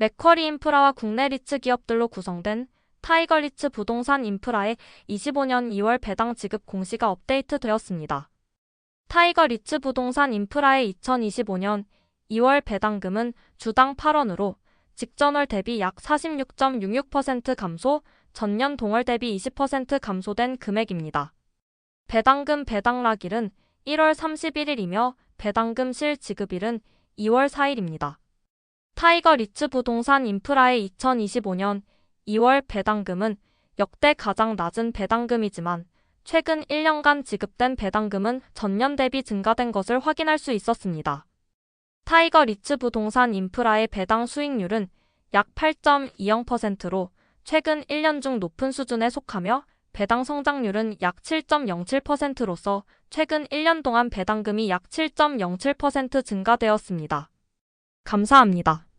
맥쿼리 인프라와 국내 리츠 기업들로 구성된 타이거 리츠 부동산 인프라의 25년 2월 배당 지급 공시가 업데이트되었습니다. 타이거 리츠 부동산 인프라의 2025년 2월 배당금은 주당 8원으로 직전월 대비 약 46.66% 감소, 전년 동월 대비 20% 감소된 금액입니다. 배당금 배당락일은 1월 31일이며 배당금 실 지급일은 2월 4일입니다. 타이거 리츠 부동산 인프라의 2025년 2월 배당금은 역대 가장 낮은 배당금이지만 최근 1년간 지급된 배당금은 전년 대비 증가된 것을 확인할 수 있었습니다. 타이거 리츠 부동산 인프라의 배당 수익률은 약 8.20%로 최근 1년 중 높은 수준에 속하며 배당 성장률은 약 7.07%로서 최근 1년 동안 배당금이 약 7.07% 증가되었습니다. 감사합니다.